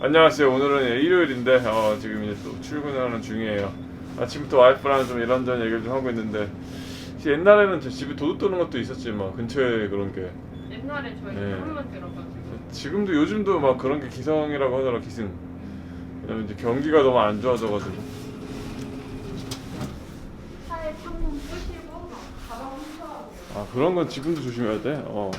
안녕하세요. 오늘은 일요일인데 어, 지금 이제 또 출근하는 중이에요. 아침부터 와이프랑 좀 이런저런 얘기를 좀 하고 있는데 옛날에는 제 집에 도둑 도는 것도 있었지만 근처에 그런 게 옛날에 저희 네. 들어가지고 지금도 요즘도 막 그런 게 기성이라고 하더라 기승. 왜냐면 이제 경기가 너무 안 좋아져가지고 차에 창문 부시고 가방 훔쳐가고 아 그런 건 지금도 조심해야 돼. 어.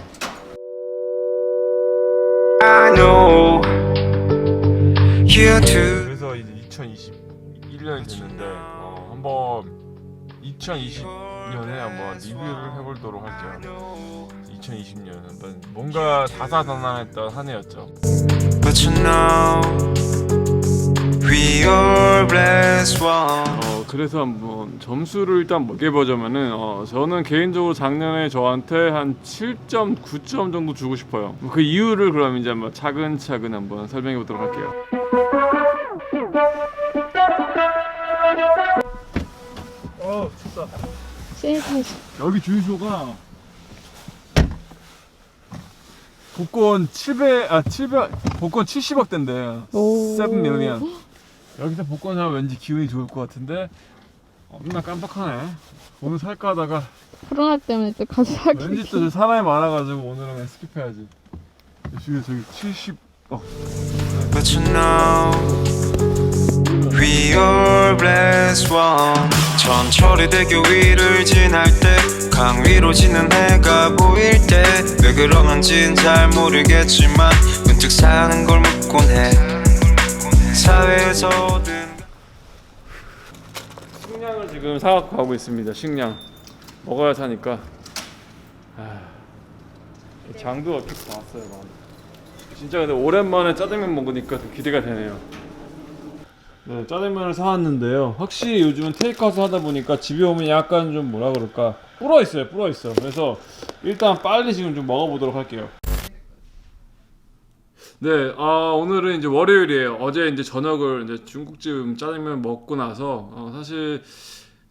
그래서 이제 2021년이 됐는데 어, 한번 2020년에 한번 리뷰를 해보도록 할게요. 2020년 한번 뭔가 다사다난했던 한 해였죠. But you know we are blessed one. 어 그래서 한번 점수를 일단 먹여보자면은 어 저는 개인적으로 작년에 저한테 한 7.9점 정도 주고 싶어요. 그 이유를 그럼 이제 한번 차근차근 한번 설명해 보도록 할게요. 어 춥다. 세이브해서 여기 주유소가 복권 700, 아 700, 복권 70억 대인데 오. 7 밀리언. 여기서 복권 사면 왠지 기분이 좋을 것 같은데? 어, 맨날 깜빡하네. 오늘 살까 하다가 코로나 때문에 또 가서 사기 왠지 또 사람이 많아가지고 오늘은 스킵해야지. 저기 저기 70, 어 But you know we are blessed one. 천철이대교 위를 지날 때 강위로 지는 해가 보일 때 왜 그러는진 잘 모르겠지만 문득 사는 걸 묻곤 해. 사회에서 얻은 식량을 지금 사갖고 가고 있습니다 식량 먹어야 사니까 아, 장도 어떻게 막. 진짜 근데 오랜만에 짜장면 먹으니까 더 기대가 되네요 네 짜장면을 사왔는데요 확실히 요즘은 테이크아웃 하다 보니까 집에 오면 약간 좀 뭐라 그럴까 불어 있어요 불어 있어 그래서 일단 빨리 지금 좀 먹어보도록 할게요 네, 아, 오늘은 이제 월요일이에요. 어제 이제 저녁을 이제 중국집 짜장면 먹고 나서 어, 사실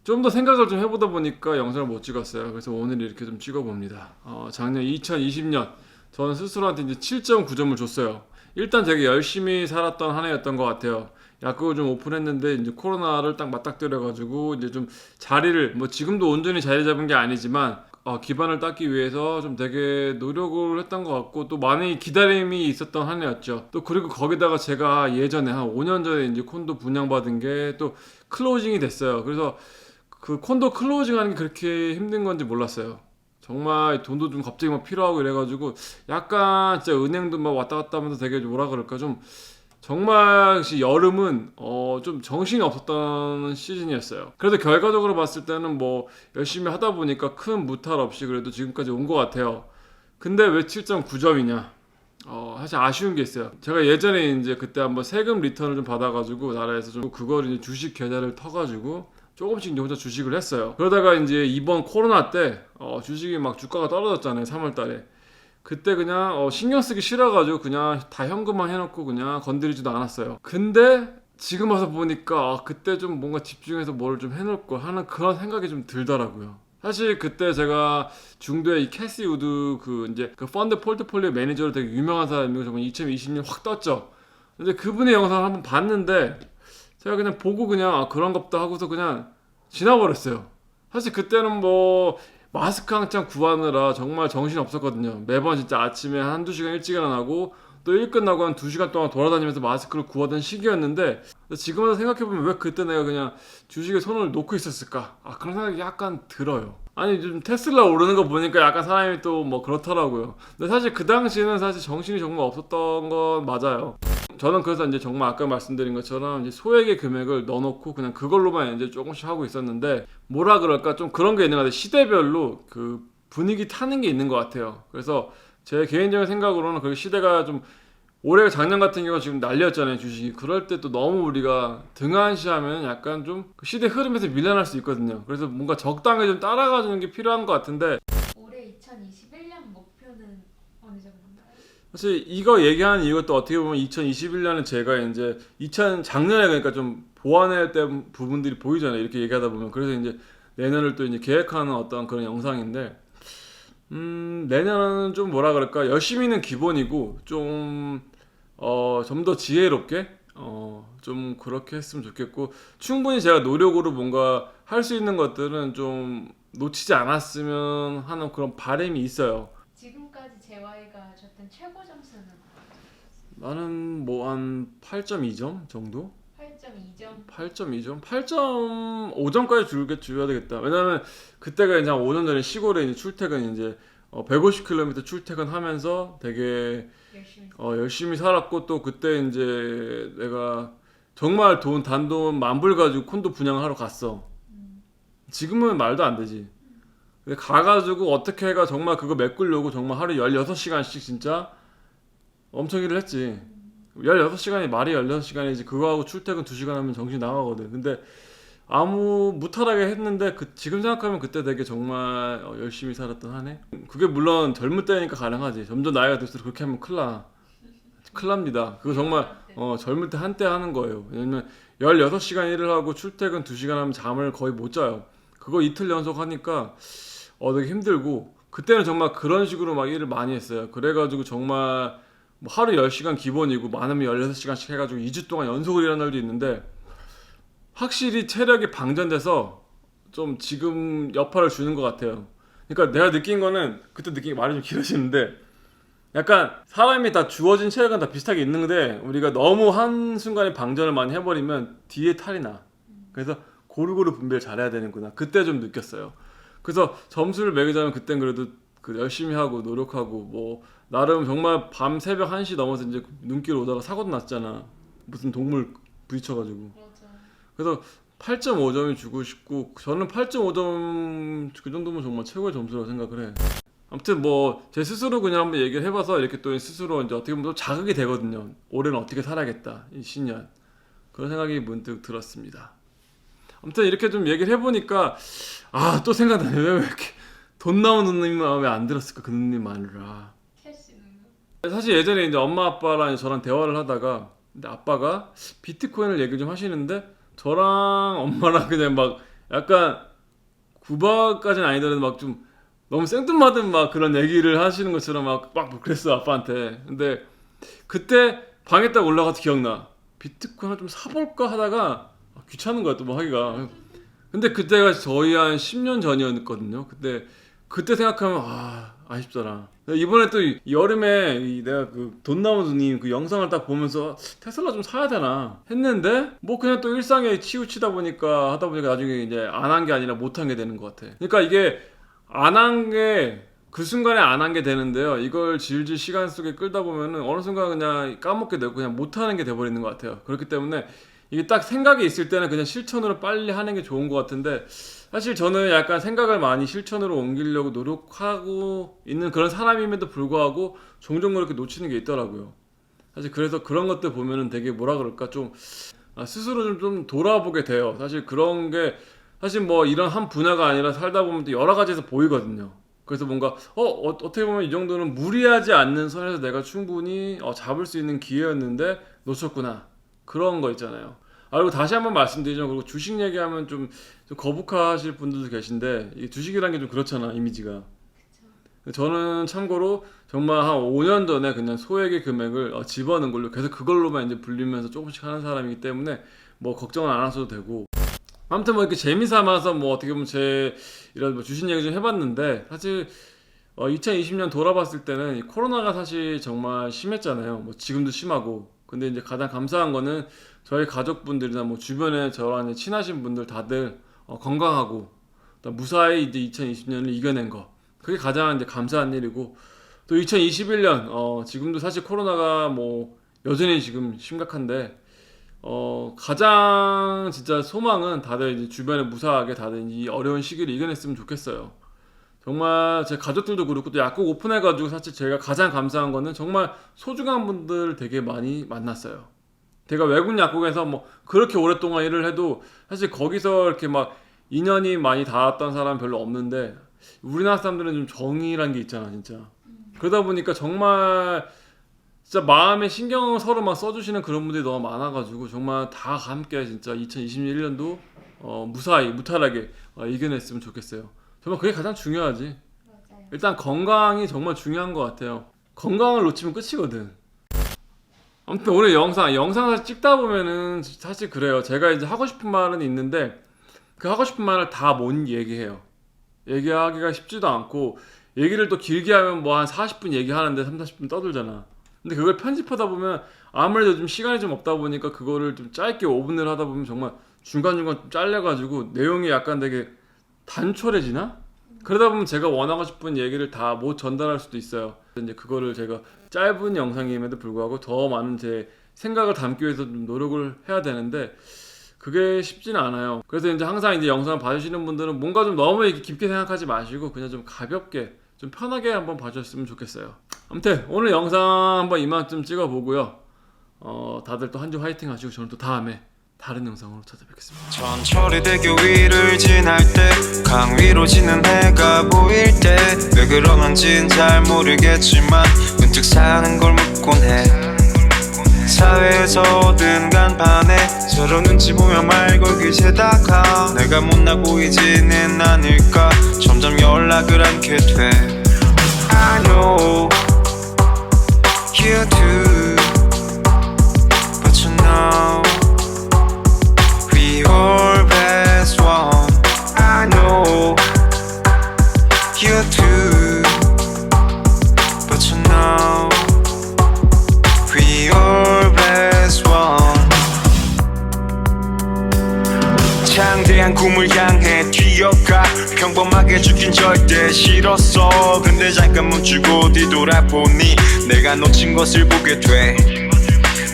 좀 더 생각을 좀 해보다 보니까 영상을 못 찍었어요. 그래서 오늘 이렇게 좀 찍어봅니다. 어, 작년 2020년 저는 스스로한테 이제 7.9점을 줬어요. 일단 되게 열심히 살았던 한 해였던 것 같아요. 약국을 좀 오픈했는데 이제 코로나를 딱 맞닥뜨려가지고 이제 좀 자리를 뭐 지금도 온전히 자리 잡은 게 아니지만 어, 기반을 닦기 위해서 좀 되게 노력을 했던 것 같고 또 많이 기다림이 있었던 한 해였죠. 또 그리고 거기다가 제가 예전에 한 5년 전에 이제 콘도 분양받은 게 또 클로징이 됐어요. 그래서 그 콘도 클로징하는 게 그렇게 힘든 건지 몰랐어요. 정말 돈도 좀 갑자기 막 필요하고 이래가지고 약간 진짜 은행도 막 왔다 갔다 하면서 되게 뭐라 그럴까 좀 정말 시 여름은 어 좀 정신이 없었던 시즌이었어요. 그래도 결과적으로 봤을 때는 뭐 열심히 하다 보니까 큰 무탈 없이 그래도 지금까지 온 것 같아요. 근데 왜 7.9점이냐? 어 사실 아쉬운 게 있어요. 제가 예전에 이제 그때 한번 세금 리턴을 좀 받아가지고 나라에서 좀 그걸 이제 주식 계좌를 터가지고 조금씩 이제 혼자 주식을 했어요. 그러다가 이제 이번 코로나 때 어, 주식이 막 주가가 떨어졌잖아요. 3월 달에. 그때 그냥 어, 신경 쓰기 싫어가지고 그냥 다 현금만 해놓고 그냥 건드리지도 않았어요. 근데 지금 와서 보니까 아, 그때 좀 뭔가 집중해서 뭘 좀 해놓을 거 하는 그런 생각이 좀 들더라고요. 사실 그때 제가 중도에 이 캐시 우드 그 이제 그 펀드 폴트폴리오 매니저로 되게 유명한 사람이고 정말 2020년 확 떴죠. 근데 그분의 영상을 한번 봤는데 제가 그냥 보고 그냥 아, 그런 것도 하고서 그냥 지나버렸어요. 사실 그때는 뭐 마스크 한창 구하느라 정말 정신 없었거든요. 매번 진짜 아침에 한두 시간 일찍 일어나고 또 일 끝나고 한 두 시간 동안 돌아다니면서 마스크를 구하던 시기였는데 지금 와서 생각해보면 왜 그때 내가 그냥 주식에 손을 놓고 있었을까? 아 그런 생각이 약간 들어요. 아니 좀 테슬라 오르는 거 보니까 약간 사람이 또 뭐 그렇더라고요. 근데 사실 그 당시에는 사실 정신이 정말 없었던 건 맞아요. 저는 그래서 이제 정말 아까 말씀드린 것처럼 이제 소액의 금액을 넣어놓고 그냥 그걸로만 이제 조금씩 하고 있었는데 뭐라 그럴까 좀 그런 게 있는 것 같아요. 시대별로 그 분위기 타는 게 있는 것 같아요. 그래서 제 개인적인 생각으로는 그 시대가 좀 올해 작년 같은 경우 지금 난리였잖아요 주식이 그럴 때 또 너무 우리가 등한시하면 약간 좀그 시대 흐름에서 밀려날 수 있거든요 그래서 뭔가 적당히 좀 따라가주는 게 필요한 것 같은데 올해 2021년 목표는 어느 정도인가요? 사실 이거 얘기하는 이유가 또 어떻게 보면 2021년에 제가 이제 2000 작년에 그러니까 좀 보완했던 부분들이 보이잖아요. 이렇게 얘기하다 보면 그래서 이제 내년을 또 이제 계획하는 어떤 그런 영상인데 음 내년은 좀 뭐라 그럴까 열심히는 기본이고 좀 어, 좀 더 지혜롭게 어, 좀 그렇게 했으면 좋겠고 충분히 제가 노력으로 뭔가 할 수 있는 것들은 좀 놓치지 않았으면 하는 그런 바람이 있어요. 지금까지 재화이가 줬던 최고 점수는 나는 뭐 한 8.2점 정도? 8.2점. 8.2점? 8.5점까지 줄게 줘야 되겠다. 왜냐면 그때가 이제 한 5년 전에 시골에 이제 출퇴근 이제 어, 150km 출퇴근하면서 되게 열심히. 어, 열심히 살았고 또 그때 이제 내가 정말 돈 단돈 만불 가지고 콘도 분양하러 갔어. 지금은 말도 안 되지. 근데 가가지고 어떻게 해가 정말 그거 메꾸려고 정말 하루 16시간씩 진짜 엄청 일을 했지. 16시간이 말이 16시간이지 그거하고 출퇴근 2시간 하면 정신 나가거든. 근데 아무 무탈하게 했는데 그 지금 생각하면 그때 되게 정말 어, 열심히 살았던 한 해. 그게 물론 젊을 때니까 가능하지. 점점 나이가 들수록 그렇게 하면 큰일 나. 큰일 납니다. 그거 정말 어, 젊을 때 한때 하는 거예요. 왜냐면 16시간 일을 하고 출퇴근 2시간 하면 잠을 거의 못 자요. 그거 이틀 연속 하니까 어 되게 힘들고 그때는 정말 그런 식으로 막 일을 많이 했어요. 그래 가지고 정말 뭐 하루 10시간 기본이고 많으면 16시간씩 해가지고 2주 동안 연속으로 일하는 날도 있는데 확실히 체력이 방전돼서 좀 지금 여파를 주는 것 같아요. 그러니까 내가 느낀 거는 그때 느낀 게 말이 좀 길어지는데 약간 사람이 다 주어진 체력은 다 비슷하게 있는데 우리가 너무 한 순간에 방전을 많이 해버리면 뒤에 탈이 나. 그래서 고루고루 분배를 잘해야 되는구나. 그때 좀 느꼈어요. 그래서 점수를 매기자면 그땐 그래도 그 열심히 하고 노력하고 뭐 나름 정말 밤 새벽 1시 넘어서 이제 눈길 오다가 사고도 났잖아. 무슨 동물 부딪혀가지고. 그래서 8.5점이 주고 싶고 저는 8.5점 그 정도면 정말 최고의 점수라고 생각을 해. 아무튼 뭐 제 스스로 그냥 한번 얘기를 해봐서 이렇게 또 스스로 이제 어떻게 보면 또 자극이 되거든요. 올해는 어떻게 살아야겠다 이 신년 그런 생각이 문득 들었습니다. 아무튼 이렇게 좀 얘기를 해보니까 아 또 생각나네 왜 이렇게 돈 나오는 누님 마음에 안 들었을까 그 누님 마누라. 캐시는 사실 예전에 이제 엄마 아빠랑 저랑 대화를 하다가 근데 아빠가 비트코인을 얘기 좀 하시는데 저랑 엄마랑 그냥 막 약간 구박까지는 아니더라도 막 좀 너무 생뚱맞은 막 그런 얘기를 하시는 것처럼 막, 막 그랬어 아빠한테. 근데 그때 방에 딱 올라가서 기억나. 비트코인 을 좀 사볼까 하다가 아, 귀찮은 거야 또 뭐 하기가. 근데 그때가 저희 한 10년 전이었거든요. 그때 그때 생각하면 아 아쉽더라. 이번에 또이 여름에 이 내가 그 돈 나온 누님 그 영상을 딱 보면서 테슬라 좀 사야 되나 했는데 뭐 그냥 또 일상에 치우치다 보니까 하다 보니까 나중에 이제 안 한 게 아니라 못 한 게 되는 것 같아. 그러니까 이게 안 한 게 그 순간에 안 한 게 되는데요. 이걸 질질 시간 속에 끌다 보면은 어느 순간 그냥 까먹게 되고 그냥 못 하는 게 돼버리는 것 같아요. 그렇기 때문에 이게 딱 생각이 있을 때는 그냥 실천으로 빨리 하는 게 좋은 것 같은데 사실 저는 약간 생각을 많이 실천으로 옮기려고 노력하고 있는 그런 사람임에도 불구하고 종종 그렇게 놓치는 게 있더라고요. 사실 그래서 그런 것들 보면은 되게 뭐라 그럴까 좀 아, 스스로 좀, 좀 돌아보게 돼요. 사실 그런 게 사실 뭐 이런 한 분야가 아니라 살다 보면 또 여러 가지에서 보이거든요. 그래서 뭔가 어, 어 어떻게 보면 이 정도는 무리하지 않는 선에서 내가 충분히 어, 잡을 수 있는 기회였는데 놓쳤구나 그런 거 있잖아요. 아, 그리고 다시 한번 말씀드리죠. 그리고 주식 얘기하면 좀, 좀 거북하실 분들도 계신데 이 주식이라는 게좀 그렇잖아 이미지가. 저는 참고로 정말 한 5년 전에 그냥 소액의 금액을 어, 집어넣은 걸로 계속 그걸로만 이제 불리면서 조금씩 하는 사람이기 때문에 뭐 걱정은 안 하셔도 되고 아무튼 뭐 이렇게 재미 삼아서 뭐 어떻게 보면 제 이런 뭐 주식 얘기 좀 해봤는데 사실 어, 2020년 돌아봤을 때는 이 코로나가 사실 정말 심했잖아요. 뭐 지금도 심하고 근데 이제 가장 감사한 거는 저희 가족분들이나 뭐 주변에 저랑 친하신 분들 다들 어, 건강하고 또 무사히 이제 2020년을 이겨낸 거 그게 가장 이제 감사한 일이고 또 2021년 어, 지금도 사실 코로나가 뭐 여전히 지금 심각한데 어, 가장 진짜 소망은 다들 이제 주변에 무사하게 다들 이 어려운 시기를 이겨냈으면 좋겠어요. 정말 제 가족들도 그렇고 또 약국 오픈해가지고 사실 제가 가장 감사한 거는 정말 소중한 분들 되게 많이 만났어요. 제가 외국 약국에서 뭐 그렇게 오랫동안 일을 해도 사실 거기서 이렇게 막 인연이 많이 닿았던 사람 별로 없는데 우리나라 사람들은 좀 정이란 게 있잖아 진짜. 그러다 보니까 정말 진짜 마음에 신경 서로 막 써주시는 그런 분들이 너무 많아가지고 정말 다 함께 진짜 2021년도 어, 무사히 무탈하게 어, 이겨냈으면 좋겠어요. 정말 그게 가장 중요하지. 맞아요. 일단 건강이 정말 중요한 것 같아요. 건강을 놓치면 끝이거든. 아무튼 오늘 영상 영상 사실 찍다 보면은 사실 그래요. 제가 이제 하고 싶은 말은 있는데 그 하고 싶은 말을 다 못 얘기해요. 얘기하기가 쉽지도 않고 얘기를 또 길게 하면 뭐 한 40분 얘기하는데 3, 40분 떠들잖아. 근데 그걸 편집하다 보면 아무래도 좀 시간이 좀 없다 보니까 그거를 좀 짧게 5분을 하다 보면 정말 중간중간 좀 잘려가지고 내용이 약간 되게 단촐해지나? 그러다 보면 제가 원하고 싶은 얘기를 다 못 전달할 수도 있어요. 이제 그거를 제가 짧은 영상임에도 불구하고 더 많은 제 생각을 담기 위해서 좀 노력을 해야 되는데 그게 쉽지는 않아요. 그래서 이제 항상 이제 영상을 봐주시는 분들은 뭔가 좀 너무 이렇게 깊게 생각하지 마시고 그냥 좀 가볍게 좀 편하게 한번 봐주셨으면 좋겠어요. 아무튼 오늘 영상 한번 이만큼 찍어보고요. 어, 다들 또 한 주 화이팅 하시고 저는 또 다음에 다른 영상으로 찾아뵙겠습니다. 전철이대교 위를 지날 때 강위로 지는 해가 보일 때 왜 그러는진 잘 모르겠지만 문득 사는 걸 묻곤 해. 사회에서 얻은 간판에 서로 눈치 보며 말 걸기 세다가 내가 못나 보이지는 않을까. 점점 연락을 않게 돼. I know you do 돌아보니 내가 놓친 것을 보게 돼.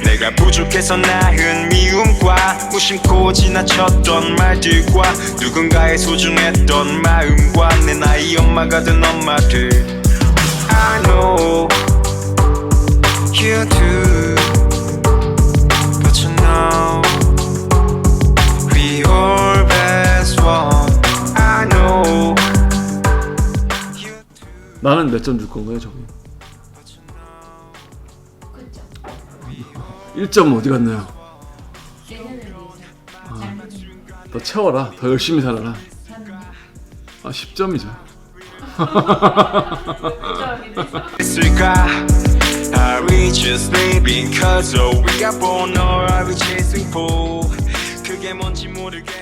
내가 부족해서 낳은 미움과 무심코 지나쳤던 말들과 누군가의 소중했던 마음과 내 나이 엄마가 된 엄마들. I know you do 나는 몇 점 줄 건가요, 저기? 9점. 1점 어디 갔나요? 잘더 채워라. 더 열심히 살아라. 아, 10점이죠. 9점이 돼서. 있을까? Are we just living cause oh we got born or are we chasing for? 그게 뭔지 모르겠